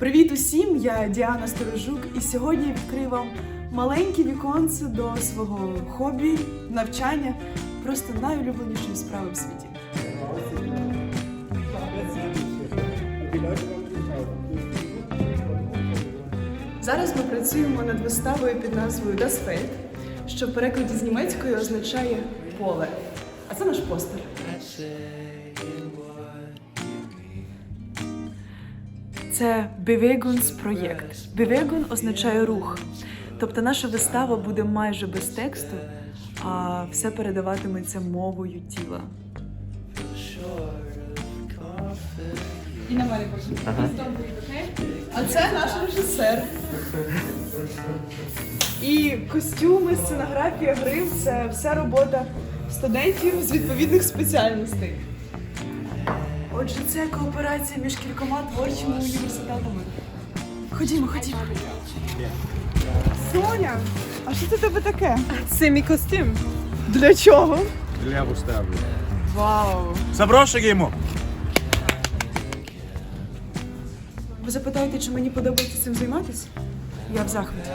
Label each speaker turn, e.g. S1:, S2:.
S1: Привіт усім! Я Діана Сторожук, і сьогодні відкрию вам маленьке віконце до свого хобі, навчання, просто найулюбленішої справи в світі. Зараз ми працюємо над виставою під назвою Das що в перекладі з німецької означає поле. А це наш постер. Це Bewegungsprojekt. Bewegung означає рух. Тобто наша вистава буде майже без тексту, а все передаватиметься мовою тіла. І на мене А це наш режисер. І костюми, сценографія, грим це вся робота студентів з відповідних спеціальностей. Отже, це кооперація між кількома творчими університетами. Ходімо, ходімо. Соня, а що це тебе таке?
S2: Це мій костюм.
S1: Для чого?
S3: Для вистави.
S1: Вау!
S3: Запрошуємо!
S1: Ви запитаєте, чи мені подобається цим займатися? Я в захваті.